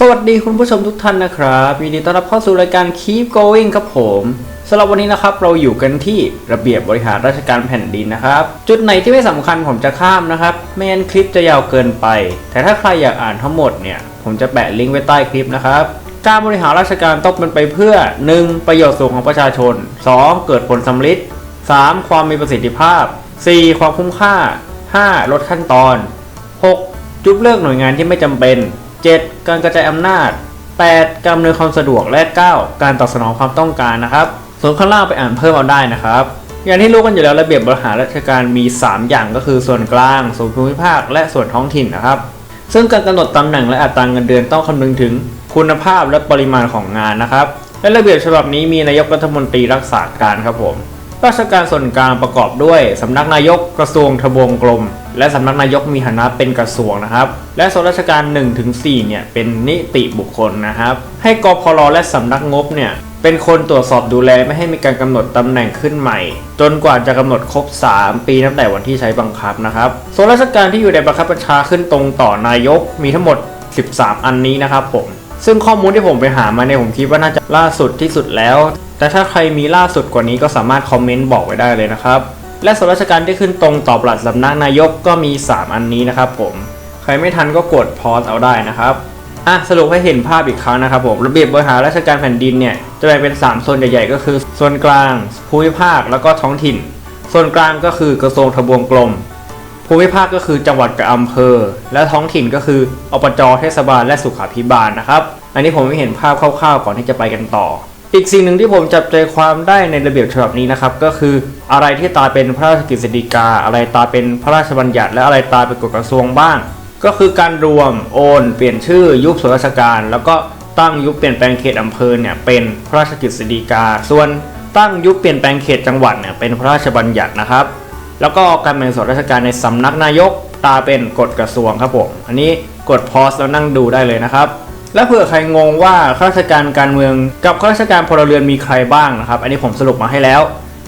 สวัสดีคุณผู้ชมทุกท่านนะครับยินดีต้อนรับเข้าสู่รายการ Keep Going ครับผมสำหรับวันนี้นะครับเราอยู่กันที่ระเบียบบริหารราชการแผ่นดินนะครับ จุดไหนที่ไม่สำคัญผมจะข้ามนะครับ ไม่งั้นคลิปจะยาวเกินไป แต่ถ้าใครอยากอ่านทั้งหมดเนี่ย ผมจะแปะลิงก์ไว้ใต้คลิปนะครับการบริหารราชการต้องเป็นไปเพื่อ 1. ประโยชน์สูงของประชาชน 2. เกิดผลสำลิด 3. ความมีประสิทธิภาพ 4. ความคุ้มค่า 5. ลดขั้นตอน 6. ยุบเลิกหน่วยงานที่ไม่จำเป็น 7. การกระจายอำนาจ 8. การอำนวยความสะดวกและ 9. การตอบสนองความต้องการนะครับ ส่วนข้างล่างไปอ่านเพิ่มเอาได้นะครับ อย่างที่รู้กันอยู่แล้วระเบียบบริหารราชการมี 3 อย่างก็คือส่วนกลาง ส่วนภูมิภาค และส่วนท้องถิ่นนะครับ ซึ่งการกำหนดตำแหน่งและอัตราเงินเดือนต้องคำนึงถึงคุณภาพและปริมาณของงานนะครับ และระเบียบฉบับนี้มีนายกรัฐมนตรีรักษาการครับผม ราชการส่วนกลางประกอบด้วยสำนักนายกกระทรวงทบวงกรมและสำนักนายกมีฐานะเป็นกระทรวงนะครับ และส่วนราชการ1ถึง4เนี่ยเป็นนิติบุคคลนะครับ ให้กพลและสำนักงบเนี่ยเป็นคนตรวจสอบดูแลไม่ให้มีการกำหนดตำแหน่งขึ้นใหม่ จนกว่าจะกำหนดครบ 3 ปีนับแต่วันที่ใช้บังคับนะครับส่วนราชการที่อยู่ในบังคับบัญชาขึ้นตรงต่อนายกมีทั้งหมด 13 อันนี้นะครับผมซึ่งข้อมูลที่ผมไปหามาเนี่ยผมคิดว่าน่าจะล่าสุดที่สุดแล้ว แต่ถ้าใครมีล่าสุดกว่านี้ก็สามารถคอมเมนต์บอกไว้ได้เลยนะครับ และส่วนราชการที่ขึ้นตรงต่อปลัดสำนักนายกก็มี 3 อันนี้นะครับผม ใครไม่ทันก็กดพอสเอาได้นะครับอะสรุปให้เห็นภาพอีกครั้งนะครับผมระเบียบบริหารราชการแผ่นดินเนี่ยจะแบ่งเป็น 3 โซนใหญ่ๆ ก็คือส่วนกลางภูมิภาคแล้วก็ท้องถิ่นส่วนกลางก็คือกระทรวงทบวงกรมภูมิภาคก็คือจังหวัดกับอำเภอ และท้องถิ่นก็คืออบจเทศบาลและสุขาภิบาลนะครับ อันนี้ผมไม่เห็นภาพคร่าวๆก่อนที่จะไปกันต่อ อีกสิ่งหนึ่งที่ผมจับใจความได้ในระเบียบฉบับนี้นะครับ ก็คืออะไรที่ตายเป็นพระราชกฤษฎีกา อะไรตายเป็นพระราชบัญญัติ และอะไรตายเป็นกฎกระทรวงบ้าง ก็คือการรวมโอนเปลี่ยนชื่อยุบส่วนราชการ แล้วก็ตั้งยุบเปลี่ยนแปลงเขตอำเภอเนี่ยเป็นพระราชกฤษฎีกา ส่วนตั้งยุบเปลี่ยนแปลงเขตจังหวัดเนี่ยเป็นพระราชบัญญัตินะครับ แล้วก็การแบ่งส่วนราชการในสำนักนายกตาเป็นกฎกระทรวงครับผมอันนี้กดพอสแล้วนั่งดูได้เลยนะครับ และเผื่อใครงงว่าข้าราชการการเมืองกับข้าราชการพลเรือนมีใครบ้างนะครับ อันนี้ผมสรุปมาให้แล้ว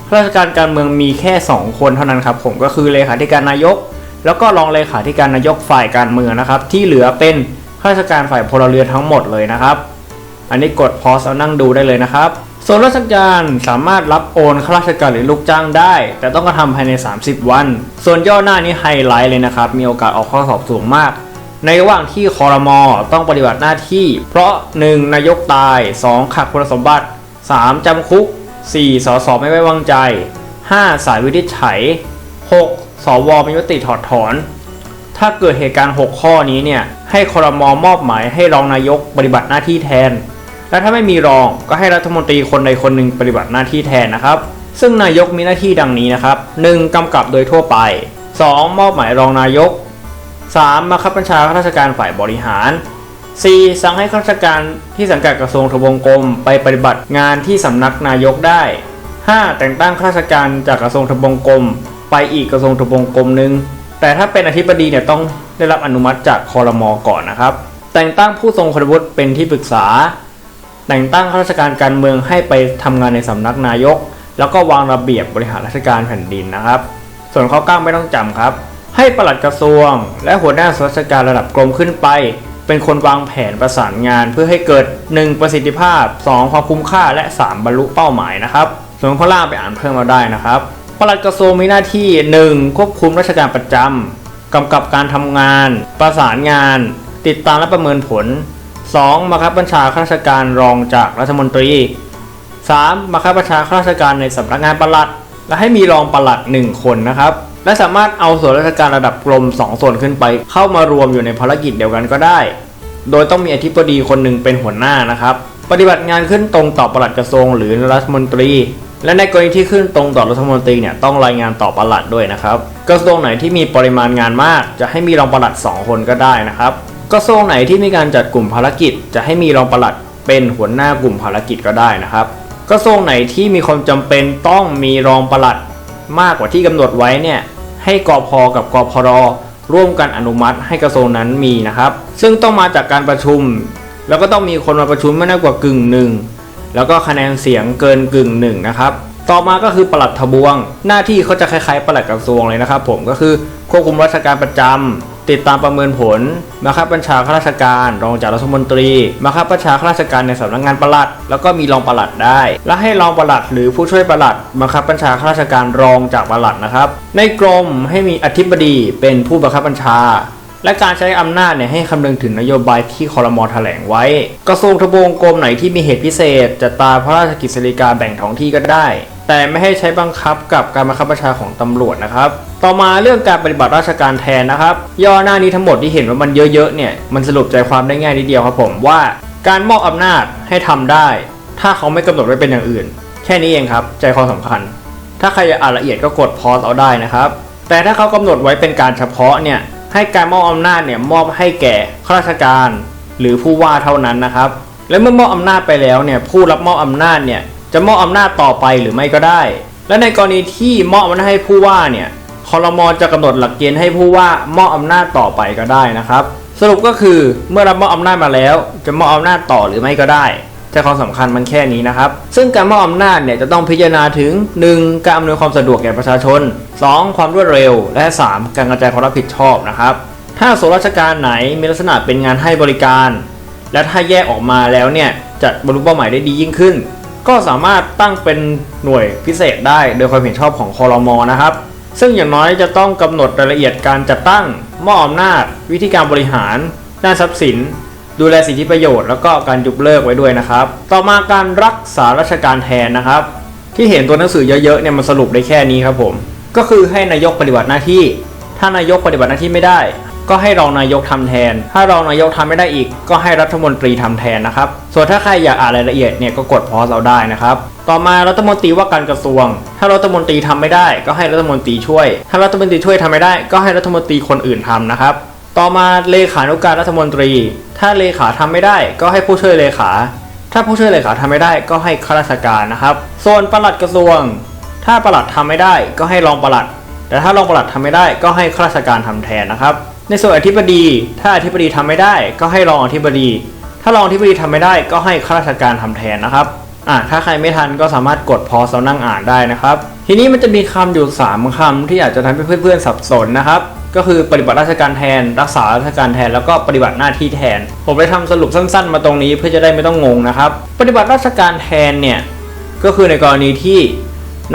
ข้าราชการการเมืองมีแค่ 2 คนเท่านั้นครับ ผมก็คือเลขาธิการนายก แล้วก็รองเลขาธิการนายกฝ่ายการเมืองนะครับ ที่เหลือเป็นข้าราชการฝ่ายพลเรือนทั้งหมดเลยนะครับ อันนี้กดพอสเอานั่งดูได้เลยนะครับ ส่วนราชการสามารถรับโอนข้าราชการหรือลูกจ้างได้ แต่ต้องกระทำภายใน 30 วัน ส่วนย่อหน้านี้ไฮไลท์เลยนะครับ มีโอกาสออกข้อสอบสูงมาก ในระหว่างที่คอรมอต้องปฏิบัติหน้าที่ เพราะ 1. นายกตาย 2. ขาดคุณสมบัติ 3. จำคุก 4. สสไม่ไว้วางใจ 5. สายวินิจฉัย 6. สวมีมติถอดถอน ถ้าเกิดเหตุการณ์ 6 ข้อนี้เนี่ย ให้คอรมอมอบหมายให้รองนายกปฏิบัติหน้าที่แทน และถ้าไม่มีรองก็ให้รัฐมนตรีคนใดคนหนึ่งปฏิบัติหน้าที่แทนนะครับ ซึ่งนายกมีหน้าที่ดังนี้นะครับ 1. กำกับโดยทั่วไป 2. มอบหมายรองนายก 3. บังคับบัญชาข้าราชการฝ่ายบริหาร 4. สั่งให้ข้าราชการที่สังกัดกระทรวงทบวงกรมไปปฏิบัติงานที่สำนักนายกได้ 5. แต่งตั้งข้าราชการจากกระทรวงทบวงกรมไปอีกกระทรวงทบวงกรมหนึ่งแต่ถ้าเป็นอธิบดีเนี่ยต้องได้รับอนุมัติจากคอรมอก่อนนะครับ แต่งตั้งผู้ทรงคุณวุฒิเป็นที่ปรึกษา แต่งตั้งข้าราชการการเมืองให้ไปทำงานในสำนักนายก แล้วก็วางระเบียบ บริหารราชการแผ่นดินนะครับ ส่วนข้อ9ไม่ต้องจำครับ ให้ปลัดกระทรวง และหัวหน้าส่วนราชการระดับกรมขึ้นไป เป็นคนวางแผนประสานงานเพื่อให้เกิด 1. ประสิทธิภาพ 2. ความคุ้มค่าและ 3. บรรลุเป้าหมายนะครับ ส่วนข้อล่างไปอ่านเพิ่มมาได้นะครับปลัดกระทรวงมีหน้าที่ 1. ควบคุมราชการประจำกำกับการทำงาน ประสานงาน ติดตามและประเมินผล 2. บังคับบัญชาข้าราชการรองจากรัฐมนตรี 3. บังคับบัญชาข้าราชการในสำนักงานปลัด และให้มีรองปลัด 1 คนนะครับ และสามารถเอาส่วนราชการระดับกรม2ส่วนขึ้นไป เข้ามารวมอยู่ในภารกิจเดียวกันก็ได้ โดยต้องมีอธิบดีคนหนึ่งเป็นหัวหน้านะครับ ปฏิบัติงานขึ้นตรงต่อปลัดกระทรวงหรือรัฐมนตรี และในกรณีที่ขึ้นตรงต่อรัฐมนตรีเนี่ยต้องรายงานต่อปลัดด้วยนะครับ กระทรวงไหนที่มีปริมาณงานมาก จะให้มีรองปลัด 2 คนก็ได้นะครับกระทรวงไหนที่มีการจัดกลุ่มภารกิจ จะให้มีรองปลัดเป็นหัวหน้ากลุ่มภารกิจก็ได้นะครับ กระทรวงไหนที่มีความจำเป็นต้องมีรองปลัด มากกว่าที่กำหนดไว้เนี่ยให้กอพอกับกอพรร่วมกันอนุมัติให้กระทรวงนั้นมีนะครับ ซึ่งต้องมาจากการประชุม แล้วก็ต้องมีคนมาประชุมไม่น้อยกว่ากึ่งหนึ่งแล้วก็คะแนนเสียงเกินกึ่งหนึ่งนะครับต่อมาก็คือปลัดทบวง หน้าที่เขาจะคล้ายๆปลัดกระทรวงเลยนะครับ ผมก็คือควบคุมราชการประจำ ติดตามประเมินผลบังคับบัญชาข้าราชการ รองจากรัฐมนตรีบังคับบัญชาข้าราชการในสำนักงานปลัด แล้วก็มีรองปลัดได้ และให้รองปลัด หรือผู้ช่วยปลัดบังคับบัญชาข้าราชการรองจากปลัดนะครับ ในกรมให้มีอธิบดีเป็นผู้บังคับบัญชาและการใช้อำนาจเนี่ยให้คำนึงถึงนโยบายที่คอรมอแถลงไว้ กระทรวงทบวงกรมไหนที่มีเหตุพิเศษจะตามพระราชกิจสิริกาแบ่งท้องที่ก็ได้ แต่ไม่ให้ใช้บังคับกับการบังคับบัญชาของตำรวจนะครับ ต่อมาเรื่องการปฏิบัติราชการแทนนะครับ ย่อหน้านี้ทั้งหมดที่เห็นว่ามันเยอะๆเนี่ยมันสรุปใจความได้ง่ายนิดเดียวครับผมว่าการมอบอำนาจให้ทำได้ ถ้าเขาไม่กำหนดไว้เป็นอย่างอื่น แค่นี้เองครับ ใจความสำคัญ ถ้าใครอยากอ่านละเอียดก็กดพอสเอาได้นะครับ แต่ถ้าเขากำหนดไว้เป็นการเฉพาะเนี่ยให้การมอบอำนาจเนี่ยมอบให้แก่ข้าราชการ หรือผู้ว่าเท่านั้นนะครับ และเมื่อมอบอำนาจไปแล้วเนี่ยผู้รับมอบอำนาจเนี่ย จะมอบอำนาจต่อไปหรือไม่ก็ได้ และในกรณีที่มอบอำนาจให้ผู้ว่าเนี่ยคอรมอจะกำหนดหลักเกณฑ์ให้ผู้ว่ามอบอำนาจต่อไปก็ได้นะครับ สรุปก็คือเมื่อรับมอบอำนาจมาแล้ว จะมอบอำนาจต่อหรือไม่ก็ได้ใจความสำคัญมันแค่นี้นะครับ ซึ่งการมอบอำนาจเนี่ยจะต้องพิจารณาถึง 1. การอำนวยความสะดวกแก่ประชาชน 2. ความรวดเร็ว และ 3. การกระจายความรับผิดชอบนะครับ ถ้าส่วนราชการไหนมีลักษณะเป็นงานให้บริการ และถ้าแยกออกมาแล้วเนี่ยจะบรรลุเป้าหมายได้ดียิ่งขึ้น ก็สามารถตั้งเป็นหน่วยพิเศษได้โดยความเห็นชอบของคอรมอนะครับ ซึ่งอย่างน้อยจะต้องกำหนดรายละเอียดการจัดตั้งมอบอำนาจ วิธีการบริหาร ด้านทรัพย์สิน ดูแลสิทธิประโยชน์ แล้วก็การยุบเลิกไว้ด้วยนะครับ ต่อมาการรักษาราชการแทนนะครับ ที่เห็นตัวหนังสือเยอะๆเนี่ยมันสรุปได้แค่นี้ครับผม ก็คือให้นายกปฏิบัติหน้าที่ ถ้านายกปฏิบัติหน้าที่ไม่ได้ ก็ให้รองนายกทำแทน ถ้ารองนายกทำไม่ได้อีก ก็ให้รัฐมนตรีทำแทนนะครับ ส่วนถ้าใครอยากอ่านรายละเอียดเนี่ยก็กดพอสเราได้นะครับ ต่อมารัฐมนตรีว่าการกระทรวง ถ้ารัฐมนตรีทำไม่ได้ ก็ให้รัฐมนตรีช่วย ถ้ารัฐมนตรีช่วยทำไม่ได้ ก็ให้รัฐมนตรีคนอื่นทำนะครับ ต่อมาเลขานุการรัฐมนตรี ถ้าเลขาทำไม่ได้ ก็ให้ผู้ช่วยเลขา ถ้าผู้ช่วยเลขาทำไม่ได้ ก็ให้ข้าราชการนะครับ ส่วนปลัดกระทรวง ถ้าปลัดทำไม่ได้ ก็ให้รองปลัด แต่ถ้ารองปลัดทำไม่ได้ ก็ให้ข้าราชการทำแทนนะครับ ในส่วนอธิบดีถ้าอธิบดีทำไม่ได้ก็ให้รองอธิบดี ถ้ารองอธิบดีทำไม่ได้ก็ให้ข้าราชการทำแทนนะครับอะถ้าใครไม่ทันก็สามารถกดพอสแล้วนั่งอ่านได้นะครับ ทีนี้มันจะมีคำอยู่ 3คำที่อาจจะทำให้เพื่อนๆสับสนนะครับก็คือปฏิบัติราชการแทน รักษาราชการแทนแล้วก็ปฏิบัติหน้าที่แทน ผมเลยทำสรุปสั้นๆ มาตรงนี้เพื่อจะได้ไม่ต้องงงนะครับ ปฏิบัติราชการแทนเนี่ยก็คือในกรณีที่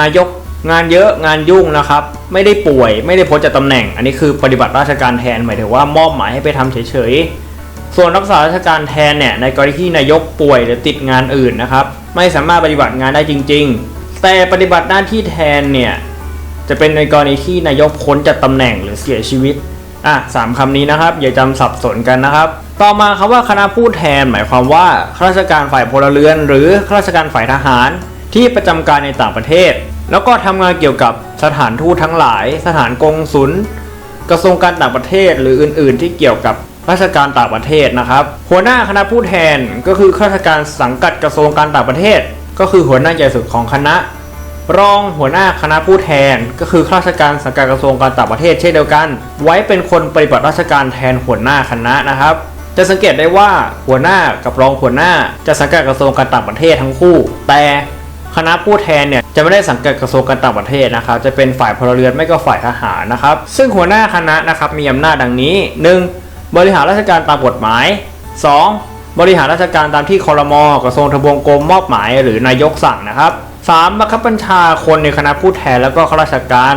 นายก งานเยอะงานยุ่งนะครับ ไม่ได้ป่วยไม่ได้พ้นจากตำแหน่ง อันนี้คือปฏิบัติราชการแทนหมายถึงว่ามอบหมายให้ไปทำเฉยๆ ส่วนรักษาราชการแทนเนี่ยในกรณีที่นายกป่วยหรือติดงานอื่นนะครับไม่สามารถปฏิบัติงานได้จริง ๆ แต่ปฏิบัติหน้าที่แทนเนี่ยจะเป็นในกรณีที่นายกพ้นจากตำแหน่งหรือเสียชีวิตอะสามคำนี้นะครับ อย่าจำสับสนกันนะครับ ต่อมาคำว่าคณะผู้แทน หมายความว่าข้าราชการฝ่ายพลเรือน หรือข้าราชการฝ่ายทหาร ที่ประจำการในต่างประเทศ แล้วก็ทำงานเกี่ยวกับสถานทูตทั้งหลาย สถานกงสุลกระทรวงการต่างประเทศหรืออื่น ๆ ที่เกี่ยวกับราชการต่างประเทศนะครับ หัวหน้าคณะผู้แทนก็คือข้าราชการสังกัดกระทรวงการต่างประเทศ ก็คือหัวหน้าใหญ่สุดของคณะ รองหัวหน้าคณะผู้แทน ก็คือข้าราชการสังกัดกระทรวงการต่างประเทศเช่นเดียวกัน ไว้เป็นคนปฏิบัติราชการแทนหัวหน้าคณะนะครับ จะสังเกตได้ว่าหัวหน้ากับรองหัวหน้าจะสังกัดกระทรวงการต่างประเทศทั้งคู่ แต่ คณะผู้แทนเนี่ยจะไม่ได้สังกัดกระทรวงการต่างประเทศนะครับจะเป็นฝ่ายพลเรือนไม่ก็ฝ่ายทหารนะครับซึ่งหัวหน้าคณะนะครับมีอำนาจดังนี้ 1. บริหารราชการตามกฎหมาย 2. บริหารราชการตามที่คอรมอกระทรวงทบวงกรมมอบหมาย หรือนายกสั่งนะครับ 3. บังคับบัญชาคนในคณะผู้แทนแล้วก็ข้าราชการ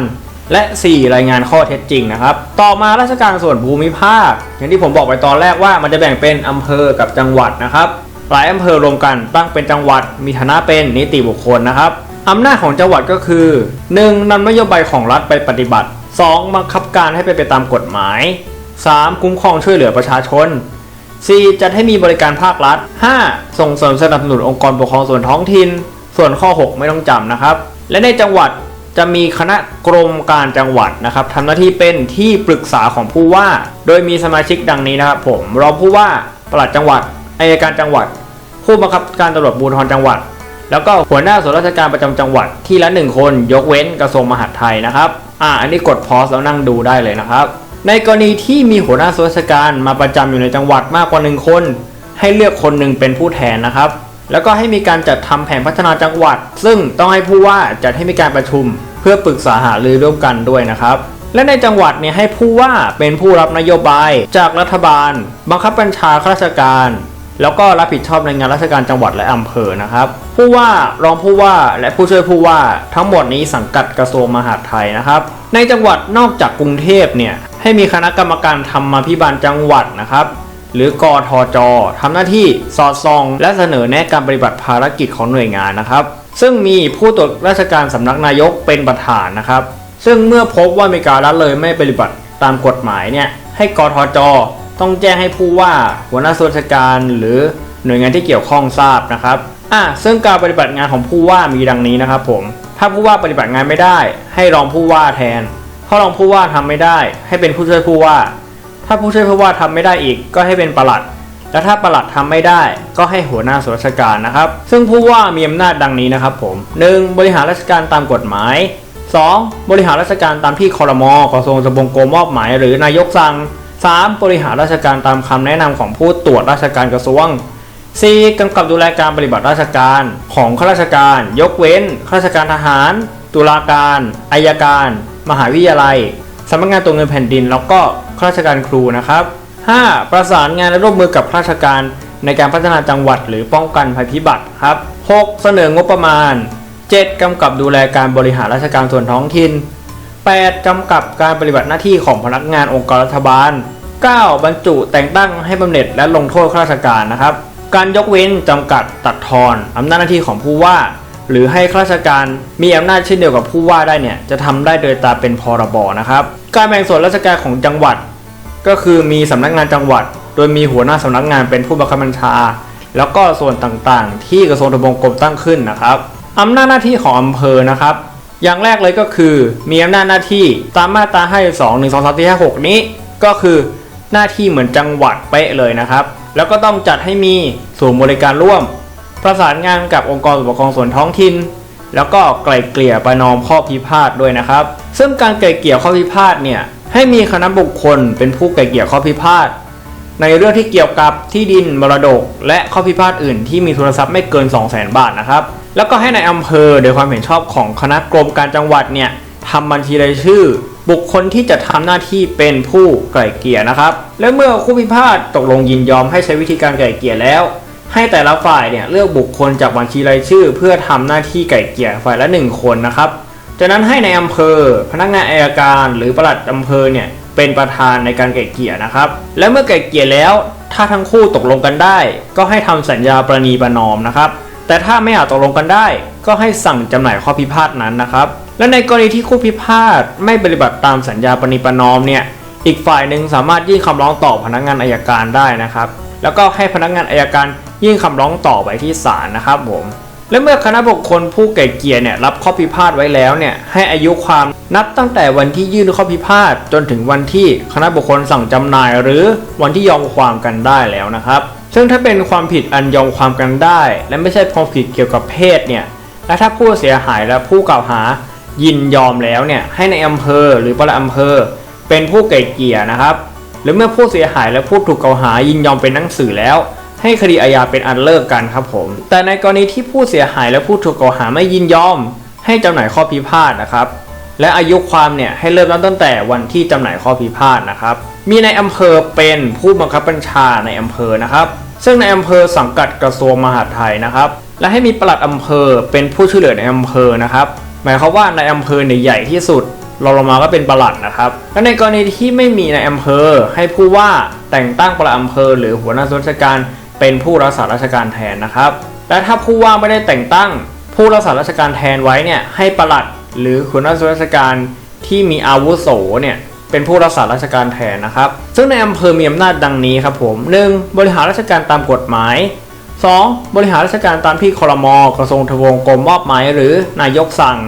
และ 4. รายงานข้อเท็จจริงนะครับ ต่อมาราชการส่วนภูมิภาค อย่างที่ผมบอกไปตอนแรกว่ามันจะแบ่งเป็นอำเภอกับจังหวัดนะครับ หลายอำเภอรวมกันตั้งเป็นจังหวัดมีฐานะเป็นนิติบุคคลนะครับอำนาจของจังหวัดก็คือ 1. นำนโยบายของรัฐไปปฏิบัติ 2. บังคับการให้เป็นไปตามกฎหมาย 3. คุ้มครองช่วยเหลือประชาชน 4. จัดให้มีบริการภาครัฐ 5. ส่งเสริมสนับสนุนองค์กรปกครองส่วนท้องถิ่น ส่วนข้อ 6 ไม่ต้องจำนะครับ และในจังหวัดจะมีคณะกรมการจังหวัดนะครับทำหน้าที่เป็นที่ปรึกษาของผู้ว่า โดยมีสมาชิกดังนี้นะครับผมรองผู้ว่าปลัดจังหวัด อายการจังหวัด ผู้บังคับการตำรวจภูธรจังหวัด แล้วก็หัวหน้าส่วนราชการประจำจังหวัดที่ละหนึ่งคนยกเว้นกระทรวงมหาดไทยนะครับอ่าอันนี้กดพอสแล้วนั่งดูได้เลยนะครับ ในกรณีที่มีหัวหน้าส่วนราชการมาประจำอยู่ในจังหวัดมากกว่าหนึ่งคน ให้เลือกคนหนึ่งเป็นผู้แทนนะครับ แล้วก็ให้มีการจัดทำแผนพัฒนาจังหวัด ซึ่งต้องให้ผู้ว่าจัดให้มีการประชุม เพื่อปรึกษาหารือร่วมกันด้วยนะครับและในจังหวัดเนี่ยให้ผู้ว่าเป็นผู้รับนโยบายจากรัฐบาล บังคับบัญชาข้าราชการ แล้วก็รับผิดชอบในงานราชการจังหวัดและอำเภอนะครับ ผู้ว่ารองผู้ว่าและผู้ช่วยผู้ว่าทั้งหมดนี้สังกัดกระทรวงมหาดไทยนะครับ ในจังหวัดนอกจากกรุงเทพเนี่ยให้มีคณะกรรมการธรรมาภิบาลจังหวัดนะครับ หรือกทจทำหน้าที่สอดส่อง และเสนอแนะการปฏิบัติภารกิจของหน่วยงานนะครับ ซึ่งมีผู้ตรวจราชการสำนักนายกเป็นประธานนะครับ ซึ่งเมื่อพบว่ามีการละเลยไม่ปฏิบัติตามกฎหมายเนี่ยให้กทจ ต้องแจ้งให้ผู้ว่าหัวหน้าส่วนราชการหรือหน่วยงานที่เกี่ยวข้องทราบนะครับอะซึ่งการปฏิบัติงานของผู้ว่ามีดังนี้นะครับผม ถ้าผู้ว่าปฏิบัติงานไม่ได้ ให้รองผู้ว่าแทน ถ้ารองผู้ว่าทำไม่ได้ ให้เป็นผู้ช่วยผู้ว่า ถ้าผู้ช่วยผู้ว่าทำไม่ได้อีก ก็ให้เป็นปลัด และถ้าปลัดทำไม่ได้ ก็ให้หัวหน้าส่วนราชการนะครับ ซึ่งผู้ว่ามีอำนาจดังนี้นะครับผม 1. บริหารราชการตามกฎหมาย 2. บริหารราชการตามที่คอรมอกระทรวงทบงกรมมอบหมาย หรือนายกสั่ง 3. บริหารราชการตามคำแนะนำของผู้ตรวจราชการกระทรวง 4. กำกับดูแลการปฏิบัติราชการของข้าราชการ ยกเว้นข้าราชการทหาร ตุลาการอายการ มหาวิทยาลัยสำนักงานตัวเงินแผ่นดิน แล้วก็ข้าราชการครูนะครับ 5. ประสานงานและร่วมมือกับข้าราชการในการพัฒนาจังหวัดหรือป้องกันภัยพิบัติครับ 6. เสนองบประมาณ 7. กำกับดูแลการบริหารราชการส่วนท้องถิ่น 8. กำกับการปฏิบัติหน้าที่ของพนักงานองค์กรรัฐบาล 9. บรรจุแต่งตั้งให้บำเหน็จและลงโทษข้าราชการนะครับ การยกเว้นจำกัดตัดทอนอำนาจหน้าที่ของผู้ว่า หรือให้ข้าราชการมีอำนาจเช่นเดียวกับผู้ว่าได้เนี่ยจะทำได้โดยตาเป็นพรบนะครับ การแบ่งส่วนราชการของจังหวัด ก็คือมีสำนักงานจังหวัด โดยมีหัวหน้าสำนักงานเป็นผู้บังคับบัญชา แล้วก็ส่วนต่างๆ ที่กระทรวงทบวงกรมตั้งขึ้นนะครับอำนาจหน้าที่ของอำเภอนะครับ อย่างแรกเลยก็คือมีอำนาจหน้าที่ตามมาตราให้2 1 2 3 4 5 6 นี้ ก็คือหน้าที่เหมือนจังหวัดเป๊ะเลยนะครับ แล้วก็ต้องจัดให้มีศูนย์บริการร่วม ประสานงานกับองค์กรปกครองส่วนท้องถิ่นแล้วก็ไกล่เกลี่ยประนอมข้อพิพาทด้วยนะครับ ซึ่งการไกล่เกลี่ยข้อพิพาทเนี่ยให้มีคณะบุคคลเป็นผู้ไกล่เกลี่ยข้อพิพาทในเรื่องที่เกี่ยวกับที่ดินมรดก และข้อพิพาทอื่นที่มีทุนทรัพย์ไม่เกิน 2 0 0 0 0 0 บาทนะครับแล้วก็ให้ในายอำเภอโดยความเห็นชอบของคณะกรมการจังหวัดเนี่ยทำบัญชีรายชื่อ บุคคลที่จะทำหน้าที่เป็นผู้ไกล่เกลี่ยนะครับ และเมื่อคู่พิพาทตกลงยินยอมให้ใช้วิธีการไกล่เกลี่ยแล้ว ให้แต่ละฝ่ายเนี่ยเลือกบุคคลจากบัญชีรายชื่อ เพื่อทำหน้าที่ไกล่เกลี่ยฝ่ายละหนึ่งคนนะครับจากนั้นให้ในายอำเภอ พนักงานอายการ หรือปลัดอำเภอเนี่ยเป็นประธานในการไกล่เกลี่ยนะครับ และเมื่อไกล่เกลี่ยแล้ว ถ้าทั้งคู่ตกลงกันได้ ก็ให้ทำสัญญาประนีประนอมนะครับ แต่ถ้าไม่อาจตกลงกันได้ ก็ให้สั่งจำหน่ายข้อพิพาทนั้นนะครับ และในกรณีที่คู่พิพาทไม่ปฏิบัติตามสัญญาประนีประนอมเนี่ยอีกฝ่ายหนึ่งสามารถยื่นคำร้องต่อพนักงานอายการได้นะครับ แล้วก็ให้พนักงานอายการยื่นคำร้องต่อไปที่ศาลนะครับผมและเมื่อคณะบุคคลผู้ไก่เกลี่ยเนี่ยรับข้อพิพาทไว้แล้วเนี่ยให้อายุความนับตั้งแต่วันที่ยื่นข้อพิพาทจนถึงวันที่คณะบุคคลสั่งจำหน่าย หรือวันที่ยอมความกันได้แล้วนะครับ ซึ่งถ้าเป็นความผิดอันยอมความกันได้ และไม่ใช่ความผิดเกี่ยวกับเพศเนี่ยและถ้าผู้เสียหายและผู้กล่าวหายินยอมแล้วเนี่ยให้ในอำเภอหรือปลัดอำเภอ เป็นผู้ไก่เกี่ยนะครับ หรือเมื่อผู้เสียหายและผู้ถูกกล่าวหายินยอมเป็นหนังสือแล้ว ให้คดีอาญาเป็นอันเลิกกันครับผม แต่ในกรณีที่ผู้เสียหายและผู้ถูกกล่าวหาไม่ยินยอม ให้จำหน่ายข้อพิพาทนะครับ และอายุความเนี่ยให้เริ่มตั้งแต่วันที่จำหน่ายข้อพิพาทนะครับ มีในอำเภอเป็นผู้บังคับบัญชาในอำเภอนะครับ ซึ่งในอำเภอสังกัดกระทรวงมหาดไทยนะครับ และให้มีปลัดอำเภอเป็นผู้ช่วยเหลือในอำเภอนะครับ หมายความว่าในอำเภอเนี่ยใหญ่ที่สุดรองลงมาก็เป็นปลัดนะครับ และในกรณีที่ไม่มีในอำเภอ ให้ผู้ว่าแต่งตั้งปลัดอำเภอ หรือหัวหน้าส่วนราชการ เป็นผู้รักษาราชการแทนนะครับ และถ้าผู้ว่าไม่ได้แต่งตั้ง ผู้รักษาราชการแทนไว้เนี่ยให้ปลัด หรือหัวหน้าส่วนราชการที่มีอาวุโสเนี่ยเป็นผู้รักษาราชการแทนนะครับ ซึ่งในอำเภอมีอำนาจดังนี้ครับผม 1. บริหารราชการตามกฎหมาย 2. บริหารราชการตามที่ครมกระทรวงทบวงกรมมอบหมายหรือนายกสั่ง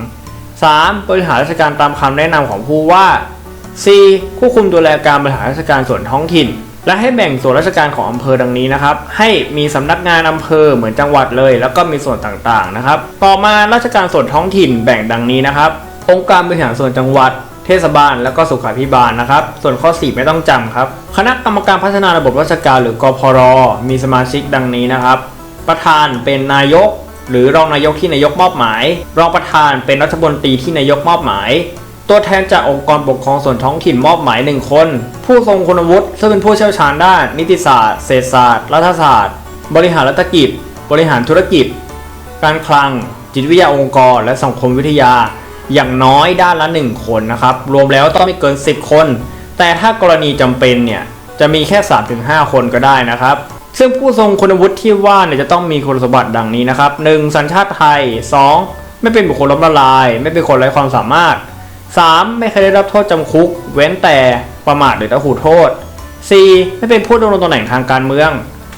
3. บริหารราชการตามคำแนะนำของผู้ว่า 4. ควบคุมดูแลการบริหารราชการส่วนท้องถิ่น และให้แบ่งส่วนราชการของอำเภอดังนี้นะครับ ให้มีสำนักงานอำเภอเหมือนจังหวัดเลย แล้วก็มีส่วนต่างๆนะครับ ต่อมาราชการส่วนท้องถิ่นแบ่งดังนี้นะครับ องค์การบริหารส่วนจังหวัด เทศบาล และก็สุขาภิบาลนะครับ ส่วนข้อ 4 ไม่ต้องจำครับ คณะกรรมการพัฒนาระบบราชการหรือกพร มีสมาชิกดังนี้นะครับ ประธานเป็นนายก หรือรองนายกที่นายกมอบหมาย รองประธานเป็นรัฐมนตรีที่นายกมอบหมาย ตัวแทนจากองค์กรปกครองส่วนท้องถิ่นมอบหมายหนึ่งคน ผู้ทรงคุณวุฒิซึ่งเป็นผู้เชี่ยวชาญด้าน นิติศาสตร์ เศรษฐศาสตร์ รัฐศาสตร์ บริหารรัฐกิจ บริหารธุรกิจ การคลัง จิตวิทยาองค์กร และสังคมวิทยา อย่างน้อยด้านละ 1 คนนะครับ รวมแล้วต้องไม่เกิน 10 คน แต่ถ้ากรณีจำเป็นเนี่ย จะมีแค่ 3-5 คนก็ได้นะครับซึ่งผู้ทรงคุณวุฒิที่ว่าเนี่ยจะต้องมีคุณสมบัติดังนี้นะครับ 1. สัญชาติไทย 2. ไม่เป็นบุคคลล้มละลาย ไม่เป็นคนไร้ความสามารถ 3. ไม่เคยได้รับโทษจำคุก เว้นแต่ประมาทหรือละหูโทษ 4. ไม่เป็นผู้ดำรงตำแหน่งทางการเมือง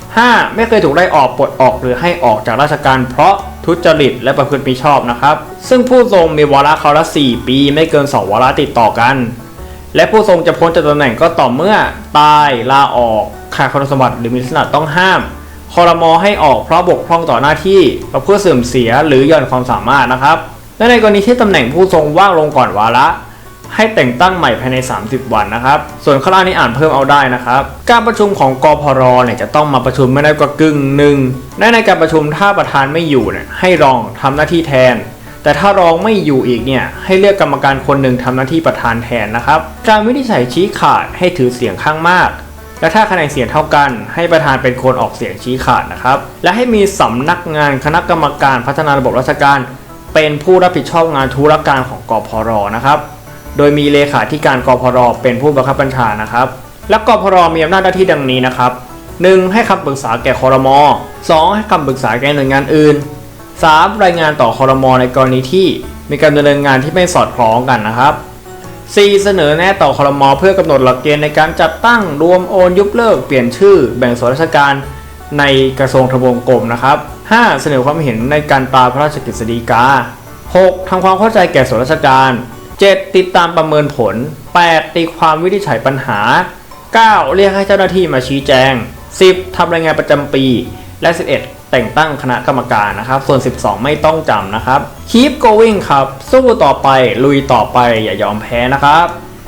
5. ไม่เคยถูกไล่ออกปลดออกหรือให้ออกจากราชการเพราะทุจริตและประพฤติมิชอบนะครับ ซึ่งผู้ทรงมีวาระเขาละ4 ปีไม่เกิน 2 วาระติดต่อกัน และผู้ทรงจะพ้นจากตำแหน่งก็ต่อเมื่อตายลาออกขาดคุณสมบัติหรือมีลักษณะต้องห้ามคอรมอให้ออกเพราะบกพร่องต่อหน้าที่ประพฤติเสื่อมเสียหรือหย่อนความสามารถนะครับ และในกรณีที่ตำแหน่งผู้ทรงว่างลงก่อนวาระให้แต่งตั้งใหม่ภายใน 30 วันนะครับ ส่วนข้างล่างนี้อ่านเพิ่มเอาได้นะครับ การประชุมของกพรเนี่ยจะต้องมาประชุมไม่ได้กว่ากึ่งหนึ่งและในการประชุมถ้าประธานไม่อยู่เนี่ยให้รองทำหน้าที่แทน แต่ถ้ารองไม่อยู่อีกเนี่ยให้เลือกกรรมการคนหนึ่งทำหน้าที่ประธานแทนนะครับ การวินิจฉัยชี้ขาดให้ถือเสียงข้างมาก และถ้าคะแนนเสียงเท่ากัน ให้ประธานเป็นคนออกเสียงชี้ขาดนะครับ และให้มีสำนักงานคณะกรรมการพัฒนาระบบราชการ เป็นผู้รับผิดชอบงานธุรการของกพรนะครับ โดยมีเลขาธิการกพรเป็นผู้บังคับบัญชานะครับ และกพรมีอำนาจหน้าที่ดังนี้นะครับ 1. ให้คำปรึกษาแก่คอรมอ 2. ให้คำปรึกษาแก่หน่วยงานอื่น 3. รายงานต่อคอรมอในกรณีที่มีการดำเนินงานที่ไม่สอดคล้องกันนะครับ 4. เสนอแนะต่อคอรมอเพื่อกำหนดหลักเกณฑ์ในการจัดตั้งรวมโอนยุบเลิกเปลี่ยนชื่อ แบ่งส่วนราชการ ในกระทรวงทบวงกรมนะครับ 5. เสนอความเห็นในการตราพระราชกฤษฎีกา 6. ทำความเข้าใจแก่ส่วนราชการ 7. ติดตามประเมินผล 8. ตีความวินิจฉัยปัญหา 9. เรียกให้เจ้าหน้าที่มาชี้แจง 10. ทำรายงานประจำปี และ 11 แต่งตั้งคณะกรรมการนะครับ ส่วน 12 ไม่ต้องจำนะครับ keep going ครับ สู้ต่อไป ลุยต่อไป อย่ายอมแพ้นะครับ